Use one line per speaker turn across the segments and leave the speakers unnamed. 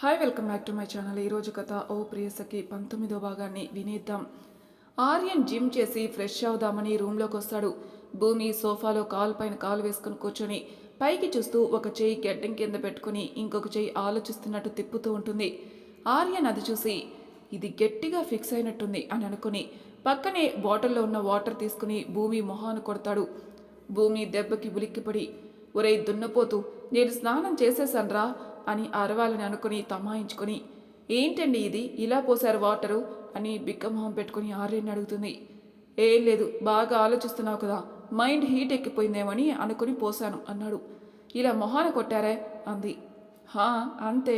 Hi welcome back to my channel ఈరోజు కథ ఓ ప్రియసకి పంతొమ్మిదో భాగాన్ని వినేద్దాం. ఆర్యన్ జిమ్ చేసి ఫ్రెష్ అవుదామని రూమ్లోకి వస్తాడు. భూమి సోఫాలో కాలు పైన కాలు వేసుకుని కూర్చొని పైకి చూస్తూ ఒక చేయి గెడ్డం కింద పెట్టుకుని ఇంకొక చెయ్యి ఆలోచిస్తున్నట్టు తిప్పుతూ ఉంటుంది. ఆర్యన్ అది చూసి ఇది గట్టిగా ఫిక్స్ అయినట్టుంది అని అనుకుని పక్కనే బాటిల్లో ఉన్న వాటర్ తీసుకుని భూమి మొహాను కొడతాడు. భూమి దెబ్బకి ఉలిక్కిపడి ఒరే దున్నపోతూ నేను స్నానం చేసేసాన్రా అని అరవాలని అనుకుని తమాయించుకొని ఏంటండి ఇది? ఇలా పోశారు వాటరు? అని బిక్కమొహం పెట్టుకుని ఆర్యని అడుగుతుంది. ఏం లేదు బాగా ఆలోచిస్తున్నావు కదా మైండ్ హీట్ ఎక్కిపోయిందేమని అనుకుని పోసాను అన్నాడు. ఇలా మొహాన కొట్టారే? అంది. హా అంతే.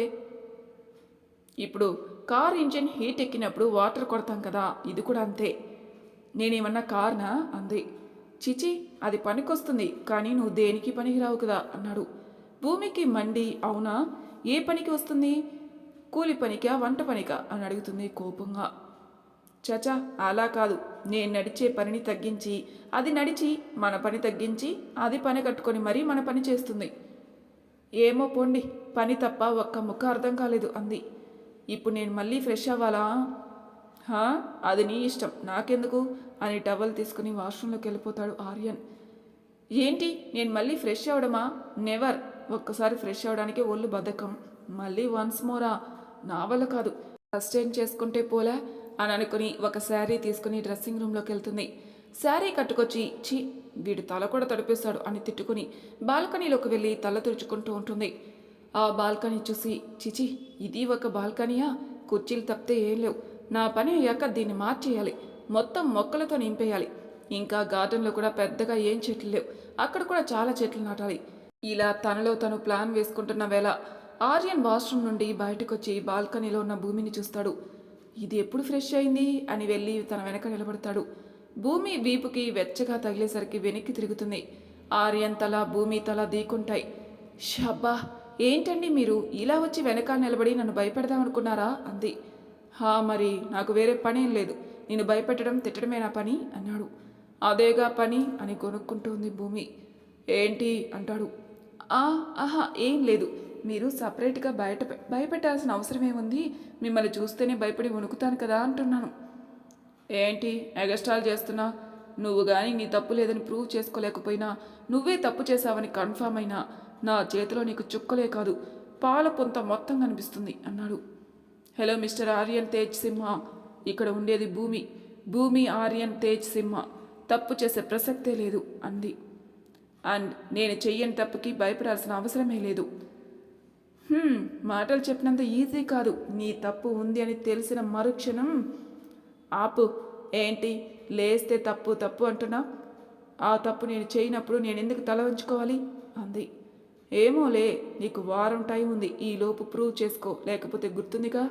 ఇప్పుడు కార్ ఇంజిన్ హీట్ ఎక్కినప్పుడు వాటర్ కొడతాం కదా ఇది కూడా అంతే. నేనేమన్నా కార్నా? అంది. చిచి అది పనికొస్తుంది కానీ నువ్వు దేనికి పనికిరావు కదా అన్నాడు. భూమికి మండి అవునా? ఏ పనికి వస్తుంది? కూలి పనికా వంట పనికా? అని అడుగుతుంది కోపంగా. చచా అలా కాదు. నేను నడిచే పనిని తగ్గించి అది నడిచి మన పని తగ్గించి అది పని కట్టుకొని మరీ మన పని చేస్తుంది. ఏమో పోండి పని తప్ప ఒక్క ముక్క అర్థం కాలేదు అంది. ఇప్పుడు నేను మళ్ళీ ఫ్రెష్ అవ్వాలా? హా? అది నీ ఇష్టం. నాకెందుకు? అని టవల్ తీసుకుని వాష్రూమ్లోకి వెళ్ళిపోతాడు ఆర్యన్. ఏంటి? నేను మళ్ళీ ఫ్రెష్ అవడమా నెవర్. ఒక్కసారి ఫ్రెష్ అవడానికి ఒళ్ళు బద్ధకం. మళ్ళీ వన్స్ మోరా నా వల్ల కాదు. ఫస్ట్ ఏం చేసుకుంటే పోలే? అని అనుకుని ఒక శారీ తీసుకుని డ్రెస్సింగ్ రూమ్లోకి వెళ్తుంది. శారీ కట్టుకొచ్చి ఛీ వీడు తల కూడా తడిపేస్తాడు అని తిట్టుకుని బాల్కనీలోకి వెళ్ళి తల తుడుచుకుంటూ ఉంటుంది. ఆ బాల్కనీ చూసి చిచి ఇది ఒక బాల్కనీయా? కుర్చీలు తప్పితే ఏం లేవు. నా పని అయ్యాక దీన్ని మార్చేయాలి. మొత్తం మొక్కలతో నింపేయాలి. ఇంకా గార్డెన్లో కూడా పెద్దగా ఏం చెట్లు లేవు. అక్కడ కూడా చాలా చెట్లు నాటాలి. ఇలా తనలో తను ప్లాన్ వేసుకుంటున్న వేళ ఆర్యన్ వాష్రూమ్ నుండి బయటకొచ్చి బాల్కనీలో ఉన్న భూమిని చూస్తాడు. ఇది ఎప్పుడు ఫ్రెష్ అయింది? అని వెళ్ళి తన వెనక నిలబడతాడు. భూమి వీపుకి వెచ్చగా తగిలేసరికి వెనక్కి తిరుగుతుంది. ఆర్యన్ తల భూమి తల దీకుంటాయి షబ్బా! ఏంటండి మీరు? ఇలా వచ్చి వెనక నిలబడి నన్ను భయపెడదామనుకున్నారా అంది. హా మరి నాకు వేరే పనేం లేదు. నేను భయపెట్టడం తిట్టడమే నా పని? అన్నాడు. అదేగా పని అని కొనుక్కుంటుంది భూమి. ఏంటి? అంటాడు. ఆ ఆహా ఏం లేదు. మీరు సపరేట్గా బయట భయపెట్టాల్సిన అవసరం ఏముంది? మిమ్మల్ని చూస్తేనే భయపడి వణుకుతాను కదా అంటున్నాను. ఏంటి? ఎగస్ట్రాల్ చేస్తున్నా? నువ్వు కానీ నీ తప్పు లేదని ప్రూవ్ చేసుకోలేకపోయినా నువ్వే తప్పు చేశావని కన్ఫామ్ అయినా నా చేతిలో నీకు చుక్కలే కాదు పాల పొంత మొత్తం కనిపిస్తుంది అన్నాడు. Hello mister Aryan Tej Simha. ఇక్కడ ఉండేది భూమి. భూమి ఆర్యన్ తేజ్ సింహ. తప్పు చేసే ప్రసక్తే లేదు అంది. అండ్ నేను చెయ్యని తప్పుకి భయపడాల్సిన అవసరమే లేదు. మాటలు చెప్పినంత ఈజీ కాదు. నీ తప్పు ఉంది అని తెలిసిన మరుక్షణం ఆపు. ఏంటి? లేస్తే తప్పు తప్పు అంటున్నా? ఆ తప్పు నేను చేయనప్పుడు నేను ఎందుకు తల వంచుకోవాలి? అంది. ఏమోలే నీకు వారం టైం ఉంది. ఈ లోపు ప్రూవ్ చేసుకో. లేకపోతే గుర్తుందిగా?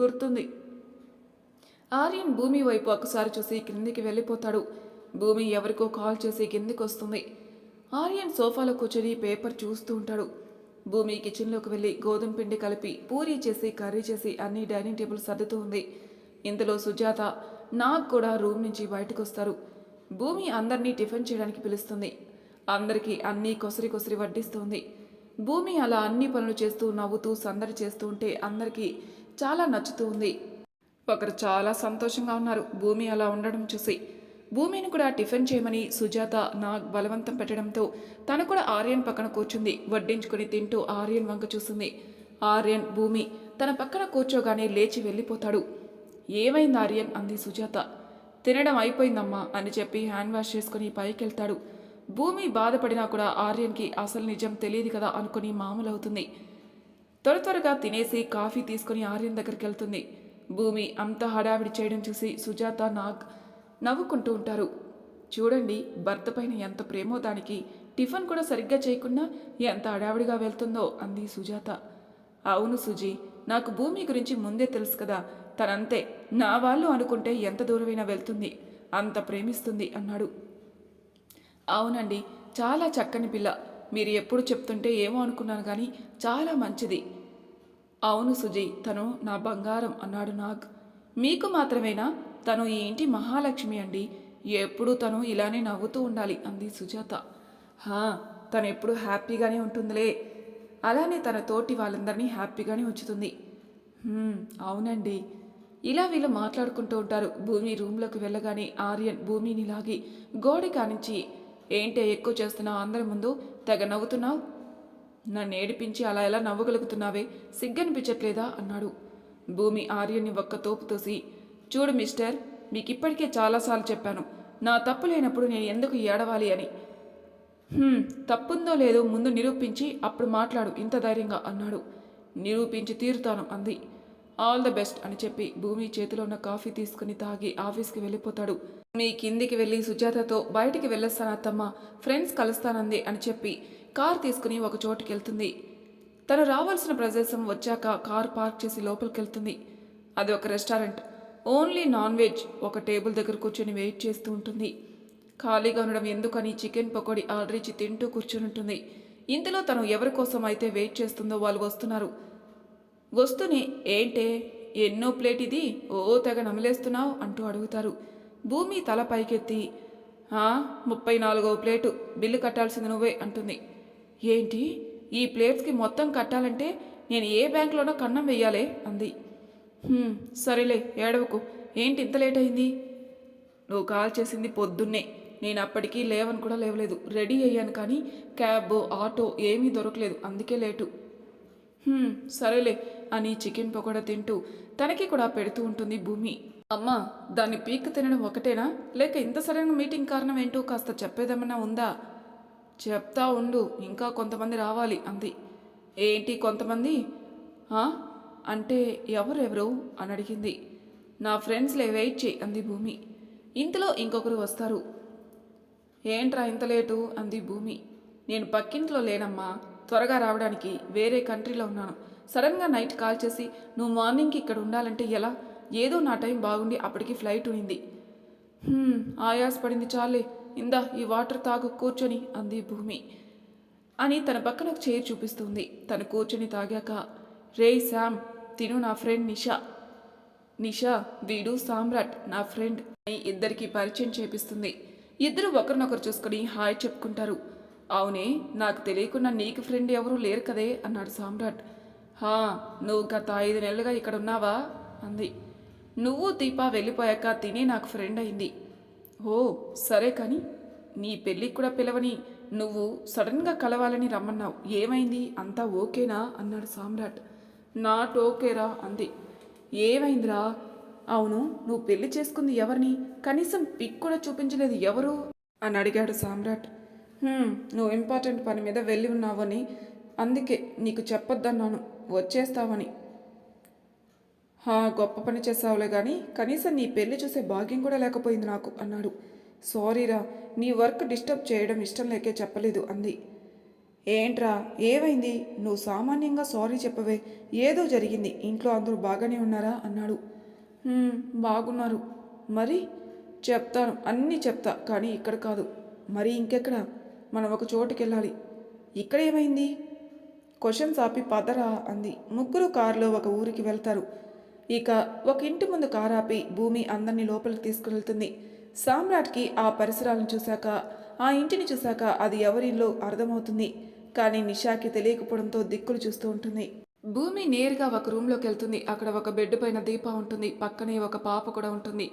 గుర్తుంది. ఆర్యన్ భూమి వైపు ఒకసారి చూసి క్రిందికి వెళ్ళిపోతాడు. భూమి ఎవరికో కాల్ చేసి కిందికి వస్తుంది ఆర్యన్ సోఫాలో కూర్చొని పేపర్ చూస్తూ ఉంటాడు. భూమి కిచెన్లోకి వెళ్ళి గోధుమ పిండి కలిపి పూరీ చేసి కర్రీ చేసి అన్ని డైనింగ్ టేబుల్ సర్దుతూ ఉంది. ఇంతలో సుజాత నాగ్ కూడా రూమ్ నుంచి బయటకు వస్తారు భూమి అందరినీ టిఫిన్ చేయడానికి పిలుస్తుంది. అందరికీ అన్నీ కొసరి కొసరి వడ్డిస్తుంది. భూమి అలా అన్ని పనులు చేస్తూ నవ్వుతూ సందడి చేస్తూ ఉంటే అందరికీ చాలా నచ్చుతూ ఉంది. ఒకరు చాలా సంతోషంగా ఉన్నారు. భూమి అలా ఉండడం చూసి భూమిని కూడా టిఫిన్ చేయమని సుజాత నాగ్ బలవంతం పెట్టడంతో తను కూడా ఆర్యన్ పక్కన కూర్చుంది వడ్డించుకుని తింటూ ఆర్యన్ వంక చూసింది. ఆర్యన్ భూమి తన పక్కన కూర్చోగానే లేచి వెళ్ళిపోతాడు. ఏమైంది ఆర్యన్? అంది సుజాత. తినడం అయిపోయిందమ్మా అని చెప్పి హ్యాండ్ వాష్ చేసుకుని పైకెళ్తాడు. భూమి బాధపడినా కూడా ఆర్యన్కి అసలు నిజం తెలియదు కదా అనుకుని మామూలు అవుతుంది త్వర త్వరగా తినేసి కాఫీ తీసుకుని ఆర్యన్ దగ్గరికి వెళ్తుంది. భూమి అంత హడావిడి చేయడం చూసి సుజాత నాగ్ నవ్వుకుంటూ ఉంటారు. చూడండి భర్త పైన ఎంత ప్రేమో దానికి. టిఫిన్ కూడా సరిగ్గా చేయకుండా ఎంత హడావిడిగా వెళ్తుందో అంది సుజాత. అవును సుజీ నాకు భూమి గురించి ముందే తెలుసు కదా. తనంతే నా వాళ్ళు అనుకుంటే ఎంత దూరమైనా వెళ్తుంది. అంత ప్రేమిస్తుంది అన్నాడు. అవునండి చాలా చక్కని పిల్ల. మీరు ఎప్పుడు చెప్తుంటే ఏమో అనుకున్నాను కానీ చాలా మంచిది. అవును సుజీ తను నా బంగారం అన్నాడు నాగ్. మీకు మాత్రమేనా? తను ఈ ఇంటి మహాలక్ష్మి అండి. ఎప్పుడూ తను ఇలానే నవ్వుతూ ఉండాలి అంది సుజాత. హా తను ఎప్పుడు హ్యాపీగానే ఉంటుందిలే. అలానే తన తోటి వాళ్ళందరినీ హ్యాపీగానే ఉంచుతుంది. అవునండి. ఇలా వీళ్ళు మాట్లాడుకుంటూ ఉంటారు. భూమి రూమ్లోకి వెళ్ళగానే ఆర్యన్ భూమిని లాగి గోడ కానించి ఏంటే ఎక్కువ చేస్తున్నావు అందరి ముందు? తెగ నవ్వుతున్నావు? నన్ను ఏడిపించి అలా ఎలా నవ్వగలుగుతున్నావే? సిగ్గనిపించట్లేదా? అన్నాడు. భూమి ఆర్యన్ని ఒక్క తోపు తోసి చూడు మిస్టర్ మీకు ఇప్పటికే చాలాసార్లు చెప్పాను. నా తప్పు లేనప్పుడు నేను ఎందుకు ఏడవాలి అని. తప్పుందో లేదో ముందు నిరూపించి అప్పుడు మాట్లాడు ఇంత ధైర్యంగా అన్నాడు. నిరూపించి తీరుతాను అంది. ఆల్ ద బెస్ట్ అని చెప్పి భూమి చేతిలో ఉన్న కాఫీ తీసుకుని తాగి ఆఫీస్కి వెళ్ళిపోతాడు. మీ కిందికి వెళ్ళి సుజాతతో బయటికి వెళ్ళొస్తాను అత్తమ్మ ఫ్రెండ్స్ కలుస్తానంది అని చెప్పి కార్ తీసుకుని ఒక చోటుకి వెళ్తుంది తను రావాల్సిన ప్రదేశం వచ్చాక కార్ పార్క్ చేసి లోపలికి వెళ్తుంది అది ఒక రెస్టారెంట్. ఓన్లీ నాన్ వెజ్ ఒక టేబుల్ దగ్గర కూర్చొని వెయిట్ చేస్తూ ఉంటుంది. ఖాళీగా ఉండడం ఎందుకని చికెన్ పకోడీ ఆర్డర్ ఇచ్చి తింటూ కూర్చొని ఉంటుంది. ఇంతలో తను ఎవరి కోసం అయితే వెయిట్ చేస్తుందో వాళ్ళు వస్తున్నారు. వస్తూనే ఏంటే ఎన్నో ప్లేట్ ఇది? ఓ తెగ నమిలేస్తున్నావు? అంటూ అడుగుతారు. భూమి తల పైకెత్తి ముప్పై నాలుగో ప్లేటు బిల్లు కట్టాల్సింది నువ్వే అంటుంది. ఏంటి? ఈ ప్లేట్స్కి మొత్తం కట్టాలంటే నేను ఏ బ్యాంక్లోనో కన్నం వెయ్యాలే? అంది. సరేలే ఏడవకు. ఏంటి ఇంత లేట్ అయింది? నువ్వు కాల్ చేసింది పొద్దున్నే. నేను అప్పటికీ లేవని కూడా లేవలేదు. రెడీ అయ్యాను కానీ క్యాబ్ ఆటో ఏమీ దొరకలేదు. అందుకే లేటు. సరేలే అని చికెన్ పకోడా తింటూ తనకి కూడా పెడుతూ ఉంటుంది భూమి. అమ్మా దాన్ని పీక్ తినడం ఒకటేనా? లేక ఇంత సరైన మీటింగ్ కారణం ఏంటో కాస్త చెప్పేదేమన్నా ఉందా? చెప్తా ఉండు ఇంకా కొంతమంది రావాలి అంది. ఏంటి కొంతమంది? అంటే ఎవరెవరు అని అడిగింది. నా ఫ్రెండ్స్లే వెయిట్ చేయి అంది భూమి. ఇంతలో ఇంకొకరు వస్తారు. ఏంట్రా ఇంత లేటు? అంది భూమి. నేను పక్కింట్లో లేనమ్మా. త్వరగా రావడానికి వేరే కంట్రీలో ఉన్నాను. సడన్గా నైట్ కాల్ చేసి నువ్వు మార్నింగ్కి ఇక్కడ ఉండాలంటే ఎలా? ఏదో నా టైం బాగుండి అప్పటికి ఫ్లైట్ ఉంది ఆయాస్ పడింది చాలే. ఇందా ఈ వాటర్ తాగు కూర్చొని అంది భూమి. అని తన పక్కన ఒక చైర్ చూపిస్తుంది తను కూర్చొని తాగాక రే శామ్ తిను నా ఫ్రెండ్ నిషా. నిషా వీడు సామ్రాట్ నా ఫ్రెండ్. అని ఇద్దరికి పరిచయం చేపిస్తుంది. ఇద్దరు ఒకరినొకరు చూసుకుని హాయ్ చెప్పుకుంటారు. అవునే నాకు తెలియకుండా నీకు ఫ్రెండ్ ఎవరూ లేరు కదే అన్నాడు సామ్రాట్. హా నువ్వు గత ఐదు నెలలుగా ఇక్కడ ఉన్నావా? అంది. నువ్వు దీప వెళ్ళిపోయాక తినే నాకు ఫ్రెండ్ అయింది. ఓ సరే కానీ నీ పెళ్ళికి కూడా పిలవని నువ్వు సడన్గా కలవాలని రమ్మన్నావు. ఏమైంది? అంతా ఓకేనా? అన్నాడు సామ్రాట్. నా టోకేరా అంది. ఏమైందిరా? అవును నువ్వు పెళ్ళి చేసుకుంది ఎవరిని? కనీసం పిక్ కూడా చూపించలేదు ఎవరు? అని అడిగాడు సామ్రాట్. నువ్వు ఇంపార్టెంట్ పని మీద వెళ్ళి ఉన్నావని అందుకే నీకు చెప్పొద్దన్నాను వచ్చేస్తావని. హా గొప్ప పని చేసావులే కానీ కనీసం నీ పెళ్ళి చూసే భాగ్యం కూడా లేకపోయింది నాకు అన్నాడు. సారీరా నీ వర్క్ డిస్టర్బ్ చేయడం ఇష్టం లేకే చెప్పలేదు అంది. ఏంట్రా? ఏమైంది? నువ్వు సామాన్యంగా సారీ చెప్పవే. ఏదో జరిగింది. ఇంట్లో అందరూ బాగానే ఉన్నారా? అన్నాడు. బాగున్నారు. మరి? చెప్తాను. అన్నీ చెప్తా. కానీ ఇక్కడ కాదు. మరి ఇంకెక్కడ? మనం ఒక చోటుకి వెళ్ళాలి ఇక్కడ ఏమైంది? క్వశ్చన్స్ ఆపి పదరా అంది. ముగ్గురు కారులో ఒక ఊరికి వెళ్తారు. ఇక ఒక ఇంటి ముందు కారు ఆపి భూమి అందరినీ లోపలికి తీసుకువెళ్తుంది. సామ్రాట్కి ఆ పరిసరాలను చూశాక ఆ ఇంటిని చూశాక అది ఎవరిలో అర్థమవుతుంది. కానీ నిషాకి తెలియకపోవడంతో దిక్కులు చూస్తూ ఉంటుంది. భూమి నేరుగా ఒక రూమ్లోకి వెళ్తుంది. అక్కడ ఒక బెడ్ పైన దీప ఉంటుంది. పక్కనే ఒక పాప కూడా ఉంటుంది.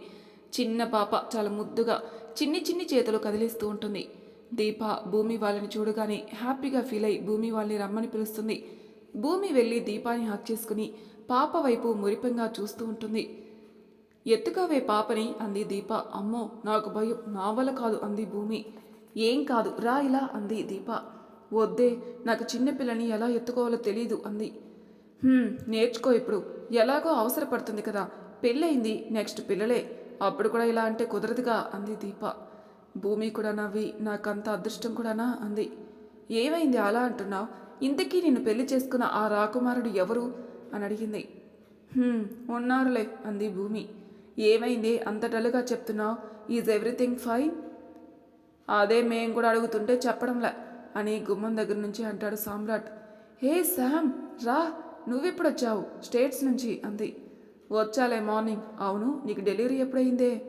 చిన్న పాప చాలా ముద్దుగా చిన్ని చిన్ని చేతులు కదిలిస్తూ ఉంటుంది. దీప భూమి వాళ్ళని చూడగానే హ్యాపీగా ఫీల్ అయి భూమి వాళ్ళని రమ్మని పిలుస్తుంది. భూమి వెళ్ళి దీపాన్ని హక్ చేసుకుని పాప వైపు మురిపంగా చూస్తూ ఉంటుంది. ఎత్తుకోవే పాపని అంది దీప. అమ్మో నాకు భయం. నా వల్ల కాదు అంది భూమి. ఏం కాదు. రా ఇలా అంది దీప. వద్దే నాకు చిన్నపిల్లని ఎలా ఎత్తుకోవాలో తెలీదు అంది. నేర్చుకో ఇప్పుడు. ఎలాగో అవసరపడుతుంది కదా. పెళ్ళయింది నెక్స్ట్ పిల్లలే. అప్పుడు కూడా ఇలా అంటే కుదరదుగా అంది దీప. భూమి కూడా నవ్వి నాకంత అదృష్టం కూడానా అంది. ఏమైంది అలా అంటున్నావు? ఇంతకీ నిన్ను పెళ్ళి చేసుకున్న ఆ రాకుమారుడు ఎవరు? అని అడిగింది. ఉన్నారులే అంది భూమి. ఏమైంది? అంత డల్గా చెప్తున్నావు? Is everything fine? అదే మేము కూడా అడుగుతుంటే చెప్పడంలే. అని గుమ్మం దగ్గర నుంచి అంటాడు సామ్రాట్. హే శామ్ రా నువ్వెప్పుడు వచ్చావు స్టేట్స్ నుంచి అంది. వచ్చాలే మార్నింగ్. అవును నీకు డెలివరీ ఎప్పుడైందే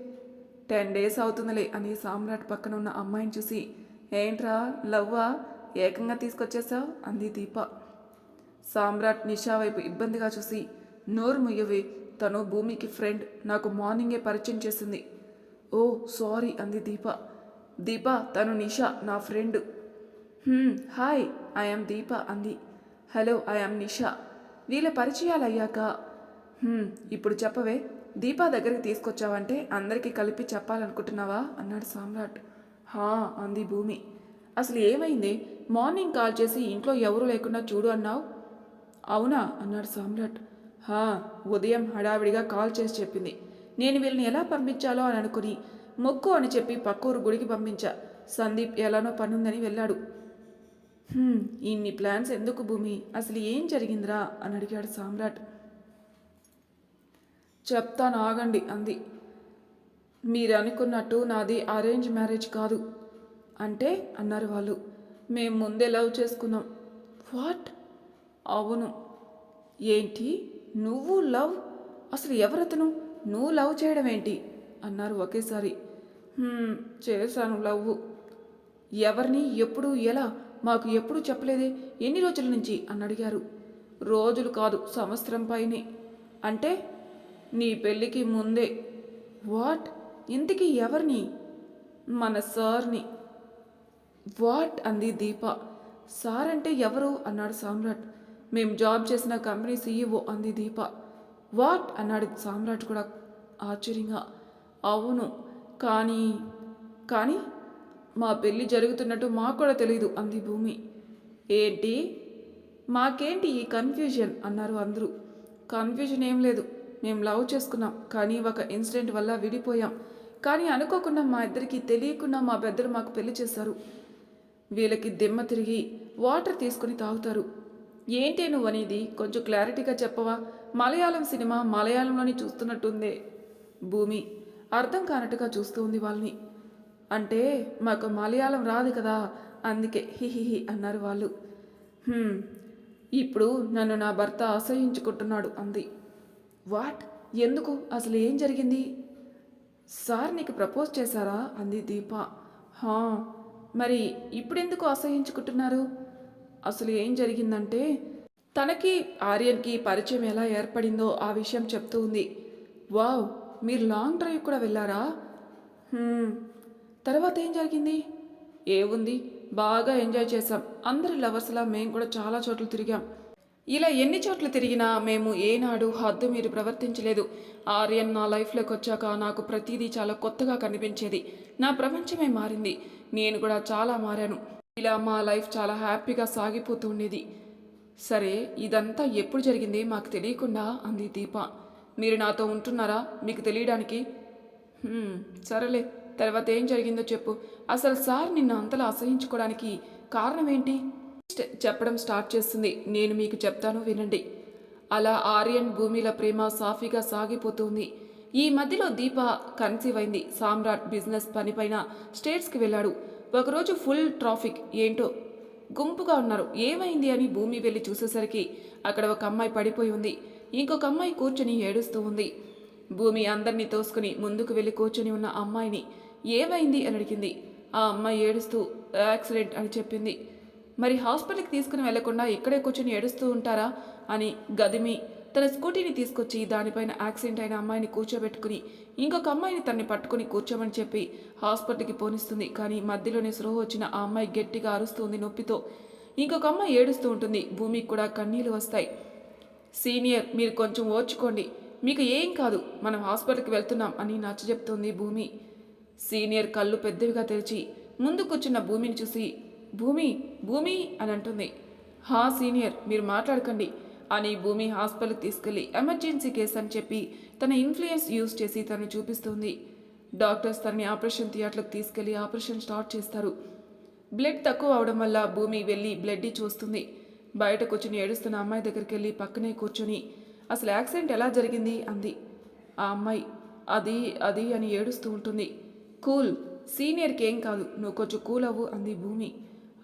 టెన్ డేస్ అవుతుందిలే అని సామ్రాట్ పక్కన ఉన్న అమ్మాయిని చూసి. ఏంట్రా లవ్వా? ఏకంగా తీసుకొచ్చేసావు? అంది దీప. సామ్రాట్ నిషా వైపు ఇబ్బందిగా చూసి. నోరు ముయ్యవే తను భూమికి ఫ్రెండ్ నాకు మార్నింగే పరిచయం చేసింది. ఓ సారీ అంది దీప. దీప తను నిషా నా ఫ్రెండ్. హాయ్ ఐఎమ్ దీప అంది. Hello I'm Nisha. వీళ్ళ పరిచయాలు అయ్యాక ఇప్పుడు చెప్పవే దీపా దగ్గరికి తీసుకొచ్చావంటే అందరికీ కలిపి చెప్పాలనుకుంటున్నావా? అన్నాడు సామ్రాట్. హా అంది భూమి. అసలు ఏమైంది? మార్నింగ్ కాల్ చేసి ఇంట్లో ఎవరు లేకుండా చూడు అన్నావు? అవునా అన్నాడు సామ్రాట్. హా ఉదయం హడావిడిగా కాల్ చేసి చెప్పింది. నేను వీళ్ళని ఎలా పంపించాలో అని అనుకుని మొక్కు అని చెప్పి పక్కూరు గుడికి పంపించా. సందీప్ ఎలానో పనుందని వెళ్ళాడు. ఇన్ని ప్లాన్స్ ఎందుకు భూమి? అసలు ఏం జరిగిందిరా? అని అడిగాడు సామ్రాట్. చెప్తాను ఆగండి అంది. మీరు అనుకున్నట్టు నాది అరేంజ్ మ్యారేజ్ కాదు అంటే అన్నారు వాళ్ళు. మేము ముందే లవ్ చేసుకున్నాం. వాట్? అవును. ఏంటి? నువ్వు లవ్? అసలు ఎవరతను? నువ్వు లవ్ చేయడం ఏంటి? అన్నారు ఒకేసారి. చేశాను లవ్ ఎవరిని ఎప్పుడు ఎలా? మాకు ఎప్పుడు చెప్పలేదే? ఎన్ని రోజుల నుంచి? అని అడిగారు. రోజులు కాదు సంవత్సరం పైనే. అంటే నీ పెళ్ళికి ముందే. వాట్? ఇంతకీ ఎవరిని? మన సార్ని. వాట్? అంది దీప. సార్ అంటే ఎవరు? అన్నాడు సామ్రాట్. మేము జాబ్ చేసిన కంపెనీ సీఈఓ అంది దీప. వాట్? అన్నాడు సామ్రాట్ కూడా ఆశ్చర్యంగా. అవును కానీ కానీ మా పెళ్ళి జరుగుతున్నట్టు మాకు కూడా తెలియదు అంది భూమి. ఏంటి? మాకేంటి ఈ కన్ఫ్యూజన్? అన్నారు అందరూ. కన్ఫ్యూజన్ ఏం లేదు. మేము లవ్ చేసుకున్నాం. కానీ ఒక ఇన్సిడెంట్ వల్ల విడిపోయాం. కానీ అనుకోకుండా మా ఇద్దరికి తెలియకుండా మా పెద్దలు మాకు పెళ్ళి చేశారు. వీళ్ళకి దిమ్మ తిరిగి వాటర్ తీసుకుని తాగుతారు. ఏంటే నువ్వు అనేది కొంచెం క్లారిటీగా చెప్పవా? మలయాళం సినిమా మలయాళంలోని చూస్తున్నట్టుందే. భూమి అర్థం కానట్టుగా చూస్తూ ఉంది వాళ్ళని. అంటే మాకు మలయాళం రాదు కదా అందుకే హిహిహి అన్నారు వాళ్ళు. ఇప్పుడు నన్ను నా భర్త అసహించుకుంటున్నాడు అంది. వాట్? ఎందుకు? అసలు ఏం జరిగింది? సార్ నీకు ప్రపోజ్ చేశారా? అంది దీప. హా మరి ఇప్పుడెందుకు అసహించుకుంటున్నారు అసలు ఏం జరిగిందంటే తనకి ఆర్యన్కి పరిచయం ఎలా ఏర్పడిందో ఆ విషయం చెప్తూ ఉంది. వావ్ మీరు లాంగ్ డ్రైవ్ కూడా వెళ్ళారా? తర్వాత ఏం జరిగింది? ఏముంది? బాగా ఎంజాయ్ చేసాం అందరి లవర్స్లా మేము కూడా చాలా చోట్ల తిరిగాం. ఇలా ఎన్ని చోట్ల తిరిగినా మేము ఏనాడు హద్దు మీరు ప్రవర్తించలేదు. ఆర్యన్ నా లైఫ్లోకి వచ్చాక నాకు ప్రతిదీ చాలా కొత్తగా కనిపించేది. నా ప్రపంచమే మారింది. నేను కూడా చాలా మారాను. ఇలా మా లైఫ్ చాలా హ్యాపీగా సాగిపోతూ ఉండేది. సరే ఇదంతా ఎప్పుడు జరిగింది మాకు తెలియకుండా అంది దీప. మీరు నాతో ఉంటున్నారా? మీకు తెలియడానికి? సరేలే. తర్వాత ఏం జరిగిందో చెప్పు. అసలు సార్ నిన్ను అంతలా అసహించుకోవడానికి కారణం ఏంటి చెప్పడం స్టార్ట్ చేస్తుంది. నేను మీకు చెప్తాను వినండి. అలా ఆర్యన్ భూమిల ప్రేమ సాఫీగా సాగిపోతుంది. ఈ మధ్యలో దీప కన్సీవ్ అయింది. సామ్రాట్ బిజినెస్ పనిపైన స్టేట్స్కి వెళ్ళాడు. ఒకరోజు ఫుల్ ట్రాఫిక్. ఏంటో? గుంపుగా ఉన్నారు. ఏమైంది అని భూమి వెళ్ళి చూసేసరికి అక్కడ ఒక అమ్మాయి పడిపోయి ఉంది. ఇంకొక అమ్మాయి కూర్చొని ఏడుస్తూ ఉంది. భూమి అందరినీ తోసుకుని ముందుకు వెళ్ళి కూర్చొని ఉన్న అమ్మాయిని ఏమైంది అని అడిగింది. ఆ అమ్మాయి ఏడుస్తూ యాక్సిడెంట్ అని చెప్పింది. మరి హాస్పిటల్కి తీసుకుని వెళ్ళకుండా ఇక్కడే కూర్చొని ఏడుస్తూ ఉంటారా? అని గదిమి తన స్కూటీని తీసుకొచ్చి దానిపైన యాక్సిడెంట్ అయిన అమ్మాయిని కూర్చోబెట్టుకుని ఇంకొక అమ్మాయిని తన్ని పట్టుకుని కూర్చోమని చెప్పి హాస్పిటల్కి పోనిస్తుంది. కానీ మధ్యలోనే స్రోహ వచ్చిన ఆ అమ్మాయి గట్టిగా అరుస్తుంది నొప్పితో. ఇంకొక అమ్మాయి ఏడుస్తూ ఉంటుంది. భూమికి కూడా కన్నీళ్ళు వస్తాయి. సీనియర్ మీరు కొంచెం ఓర్చుకోండి. మీకు ఏం కాదు. మనం హాస్పిటల్కి వెళ్తున్నాం అని నచ్చ చెప్తుంది భూమి. సీనియర్ కళ్ళు పెద్దవిగా తెరిచి ముందు కూర్చున్న భూమిని చూసి భూమి భూమి అని అంటుంది. హా సీనియర్ మీరు మాట్లాడకండి. అని భూమి హాస్పిటల్కి తీసుకెళ్ళి ఎమర్జెన్సీ కేసు అని చెప్పి తన ఇన్ఫ్లుయెన్స్ యూజ్ చేసి తను చూపిస్తుంది. డాక్టర్స్ తనని ఆపరేషన్ థియేటర్కి తీసుకెళ్ళి ఆపరేషన్ స్టార్ట్ చేస్తారు. బ్లడ్ తక్కువ అవడం వల్ల భూమి వెళ్ళి బ్లడ్ చూస్తుంది. బయటకు బయట కూర్చుని ఏడుస్తున్న అమ్మాయి దగ్గరికి వెళ్ళి పక్కనే కూర్చొని అసలు యాక్సిడెంట్ ఎలా జరిగింది? అంది. ఆ అమ్మాయి అది అది అని ఏడుస్తూ ఉంటుంది. కూల్. సీనియర్కి ఏం కాదు. నువ్వు కొంచెం కూల్ అవ్వు అంది భూమి.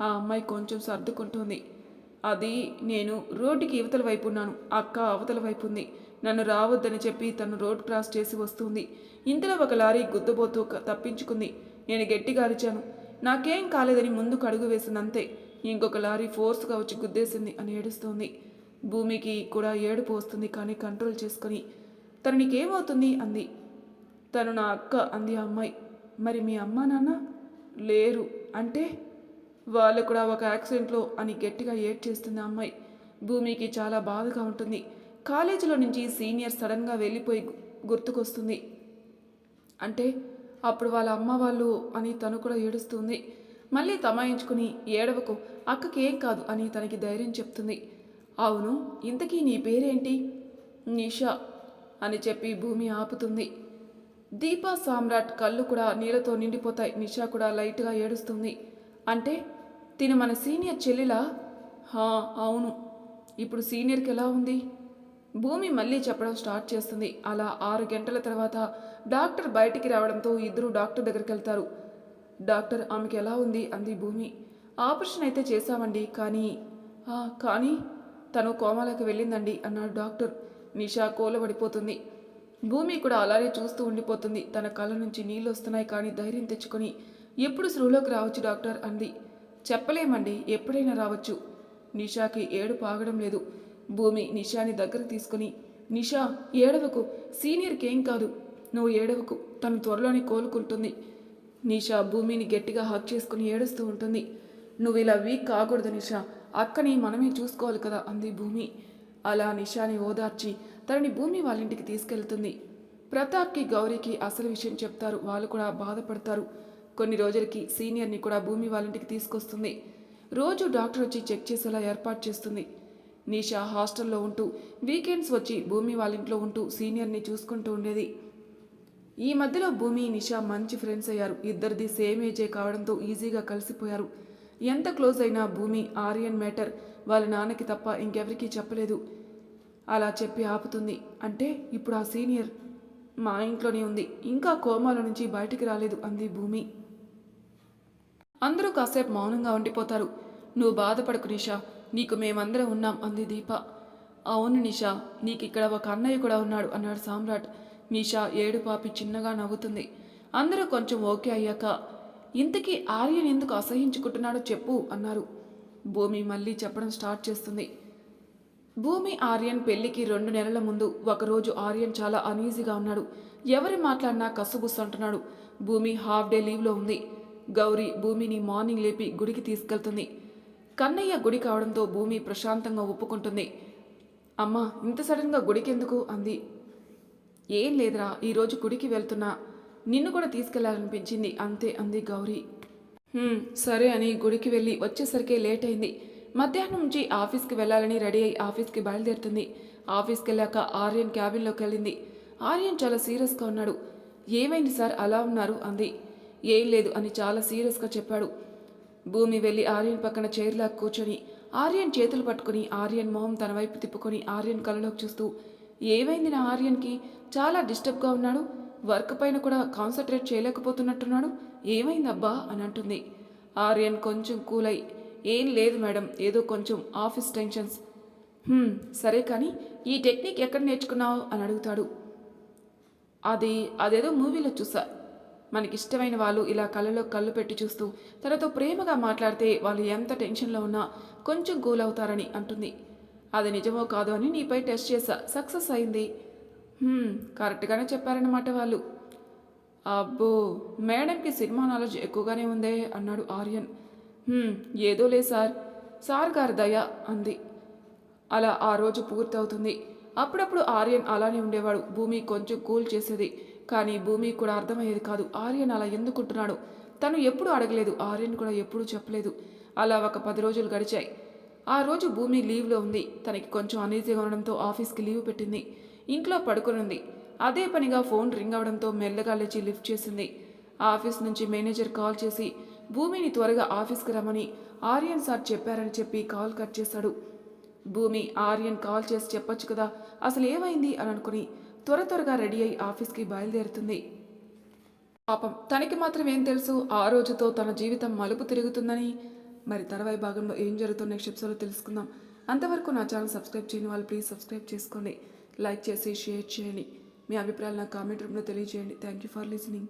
ఆ అమ్మాయి కొంచెం సర్దుకుంటుంది. అది నేను రోడ్డుకి ఇవతల వైపు ఉన్నాను. అక్క అవతల వైపు ఉంది. నన్ను రావద్దని చెప్పి తను రోడ్ క్రాస్ చేసి వస్తుంది. ఇంతలో ఒక లారీ గుద్దబోతూ తప్పించుకుంది. నేను గట్టిగా అరిచాను. నాకేం కాలేదని ముందుకు అడుగు వేసింది అంతే ఇంకొక లారీ ఫోర్స్గా వచ్చి గుద్దేసింది అని ఏడుస్తోంది. భూమికి కూడా ఏడుపు వస్తుంది కానీ కంట్రోల్ చేసుకొని తను నీకేమవుతుంది అంది. తను నా అక్క అంది ఆ అమ్మాయి. మరి మీ అమ్మ నాన్న లేరు. అంటే వాళ్ళు కూడా ఒక యాక్సిడెంట్లో అని గట్టిగా ఏడ్ చేస్తుంది ఆ అమ్మాయి. భూమికి చాలా బాధగా ఉంటుంది. కాలేజీలో నుంచి సీనియర్ సడన్గా వెళ్ళిపోయి గుర్తుకొస్తుంది. అంటే అప్పుడు వాళ్ళ అమ్మ వాళ్ళు అని తను కూడా ఏడుస్తుంది. మళ్ళీ తమాయించుకుని ఏడవకు అక్కకి ఏం కాదు అని తనకి ధైర్యం చెప్తుంది. అవును ఇంతకీ నీ పేరేంటి? నిషా అని చెప్పి భూమి ఆపుతుంది. దీపా సామ్రాట్ కళ్ళు కూడా నీళ్ళతో నిండిపోతాయి. నిషా కూడా లైట్గా ఏడుస్తుంది. అంటే తిను మన సీనియర్ చెల్లిలా? హా అవును. ఇప్పుడు సీనియర్కి ఎలా ఉంది? భూమి మళ్ళీ చెప్పడం స్టార్ట్ చేస్తుంది. అలా ఆరు గంటల తర్వాత డాక్టర్ బయటికి రావడంతో ఇద్దరు డాక్టర్ దగ్గరికి వెళ్తారు. డాక్టర్ ఆమెకి ఎలా ఉంది? అంది భూమి. ఆపరేషన్ అయితే చేశామండి కానీ కానీ తను కోమాలోకి వెళ్ళిందండి అన్నాడు డాక్టర్. నిషా కోలబడిపోతుంది. భూమి కూడా అలానే చూస్తూ ఉండిపోతుంది. తన కళ్ళ నుంచి నీళ్ళు వస్తున్నాయి కానీ ధైర్యం తెచ్చుకొని ఎప్పుడు స్పృహలోకి రావచ్చు డాక్టర్? అంది. చెప్పలేమండి. ఎప్పుడైనా రావచ్చు. నిషాకి ఏడుపు ఆగడం లేదు. భూమి నిషాని దగ్గరకు తీసుకుని నిషా ఏడవకు. సీనియర్కి ఏం కాదు. నువ్వు ఏడవకు. తను త్వరలోనే కోలుకుంటుంది. నిషా భూమిని గట్టిగా హక్ చేసుకుని ఏడుస్తూ ఉంటుంది. నువ్వు ఇలా వీక్ కాకూడదు నిషా. అక్కని మనమే చూసుకోవాలి కదా అంది భూమి. అలా నిషాని ఓదార్చి తనని భూమి వాళ్ళ ఇంటికి తీసుకెళ్తుంది. ప్రతాప్కి గౌరీకి అసలు విషయం చెప్తారు. వాళ్ళు కూడా బాధపడతారు. కొన్ని రోజులకి సీనియర్ని కూడా భూమి వాళ్ళ ఇంటికి తీసుకొస్తుంది. రోజు డాక్టర్ వచ్చి చెక్ చేసేలా ఏర్పాటు చేస్తుంది. నిషా హాస్టల్లో ఉంటూ వీకెండ్స్ వచ్చి భూమి వాళ్ళ ఇంట్లో ఉంటూ సీనియర్ని చూసుకుంటూ ఉండేది. ఈ మధ్యలో భూమి నిషా మంచి ఫ్రెండ్స్ అయ్యారు. ఇద్దరిది సేమ్ ఏజే కావడంతో ఈజీగా కలిసిపోయారు. ఎంత క్లోజ్ అయినా భూమి ఆర్యన్ మ్యాటర్ వాళ్ళ నాన్నకి తప్ప ఇంకెవరికీ చెప్పలేదు. అలా చెప్పి ఆపుతుంది. అంటే ఇప్పుడు ఆ సీనియర్ మా ఇంట్లోనే ఉంది. ఇంకా కోమాల నుంచి బయటికి రాలేదు అంది భూమి. అందరూ కాసేపు మౌనంగా ఉండిపోతారు. నువ్వు బాధపడకు నిషా. నీకు మేమందరం ఉన్నాం అంది దీప. అవును నిషా. నీకు ఇక్కడ ఒక అన్నయ్య కూడా ఉన్నాడు అన్నాడు సామ్రాట్. నిషా ఏడు పాపి చిన్నగా నవ్వుతుంది. అందరూ కొంచెం ఓకే అయ్యాక ఇంతకీ ఆర్యన్ ఎందుకు అసహించుకుంటున్నాడో చెప్పు అన్నారు. భూమి మళ్ళీ చెప్పడం స్టార్ట్ చేస్తుంది. భూమి ఆర్యన్ పెళ్ళికి రెండు నెలల ముందు ఒకరోజు ఆర్యన్ చాలా అనీజీగా ఉన్నాడు. ఎవరి మాట్లాడినా కసుబుస్సు అంటున్నాడు భూమి హాఫ్ డే లీవ్లో ఉంది. గౌరీ భూమిని మార్నింగ్ లేపి గుడికి తీసుకెళ్తుంది. కన్నయ్య గుడి కావడంతో భూమి ప్రశాంతంగా ఒప్పుకుంటుంది. అమ్మా ఇంత సడన్గా గుడికెందుకు? అంది. ఏం లేదురా ఈరోజు గుడికి వెళ్తున్నా. నిన్ను కూడా తీసుకెళ్ళాలనిపించింది. అంతే అంది గౌరీ. సరే అని గుడికి వెళ్ళి వచ్చేసరికి లేట్ అయింది. మధ్యాహ్నం నుంచి ఆఫీస్కి వెళ్ళాలని రెడీ అయి ఆఫీస్కి బయలుదేరుతుంది. ఆఫీస్కి వెళ్ళాక ఆర్యన్ క్యాబిన్లోకి వెళ్ళింది. ఆర్యన్ చాలా సీరియస్గా ఉన్నాడు. ఏమైంది సార్ అలా ఉన్నారు? అంది. ఏం లేదు అని చాలా సీరియస్గా చెప్పాడు. భూమి వెళ్ళి ఆర్యన్ పక్కన చైర్లా కూర్చొని ఆర్యన్ చేతులు పట్టుకుని ఆర్యన్ మొహం తన వైపు తిప్పుకొని ఆర్యన్ కళ్ళలోకి చూస్తూ ఏమైంది నా ఆర్యన్కి? చాలా డిస్టర్బ్గా ఉన్నాడు. వర్క్ పైన కూడా కాన్సన్ట్రేట్ చేయలేకపోతున్నట్టున్నాడు. ఏమైందబ్బా? అని అంటుంది. ఆర్యన్ కొంచెం కూల్ అయి ఏం లేదు మేడం ఏదో కొంచెం ఆఫీస్ టెన్షన్స్. సరే కానీ ఈ టెక్నిక్ ఎక్కడ నేర్చుకున్నావు? అని అడుగుతాడు. అది అదేదో మూవీలో చూసా. మనకిష్టమైన వాళ్ళు ఇలా కళ్ళలో కళ్ళు పెట్టి చూస్తూ తనతో ప్రేమగా మాట్లాడితే వాళ్ళు ఎంత టెన్షన్లో ఉన్నా కొంచెం కూల్ అవుతారని అంటుంది. అది నిజమో కాదో అని నీపై టెస్ట్ చేశా సక్సెస్ అయింది. కరెక్ట్గానే చెప్పారన్నమాట వాళ్ళు. అబ్బో మేడంకి సినిమా నాలెడ్జ్ ఎక్కువగానే ఉందే అన్నాడు ఆర్యన్. ఏదోలే ఏదో సార్. సార్ గారి దయ అంది. అలా ఆ రోజు పూర్తవుతుంది. అప్పుడప్పుడు ఆర్యన్ అలానే ఉండేవాడు. భూమి కొంచెం కూల్ చేసేది. కానీ భూమి కూడా అర్థమయ్యేది కాదు. ఆర్యన్ అలా ఎందుకుంటున్నాడు? తను ఎప్పుడు అడగలేదు. ఆర్యన్ కూడా ఎప్పుడూ చెప్పలేదు. అలా ఒక పది రోజులు గడిచాయి. ఆ రోజు భూమి లీవ్లో ఉంది. తనకి కొంచెం అనీజీగా ఉండడంతో ఆఫీస్కి లీవ్ పెట్టింది. ఇంట్లో పడుకునుంది. అదే పనిగా ఫోన్ రింగ్ అవడంతో మెల్లగా లేచి లిఫ్ట్ చేసింది. ఆఫీస్ నుంచి మేనేజర్ కాల్ చేసి భూమిని త్వరగా ఆఫీస్కి రమ్మని ఆర్యన్ సార్ చెప్పారని చెప్పి కాల్ కట్ చేశాడు. భూమి ఆర్యన్ కాల్ చేసి చెప్పొచ్చు కదా అసలు ఏమైంది అని అనుకుని త్వర త్వరగా రెడీ అయి ఆఫీస్కి బయలుదేరుతుంది. పాపం తనకి మాత్రం ఏం తెలుసు ఆ రోజుతో తన జీవితం మలుపు తిరుగుతుందని. మరి తర్వాయి భాగంలో ఏం జరుగుతుందో నెక్స్ట్ ఎపిసోడ్లో తెలుసుకుందాం. అంతవరకు నా ఛానల్ సబ్స్క్రైబ్ చేయని వాళ్ళు ప్లీజ్ సబ్స్క్రైబ్ చేసుకోండి. లైక్ చేసి షేర్ చేయండి. మీ అభిప్రాయాలు నా కామెంట్ రూమ్లో తెలియజేయండి. Thank you for listening.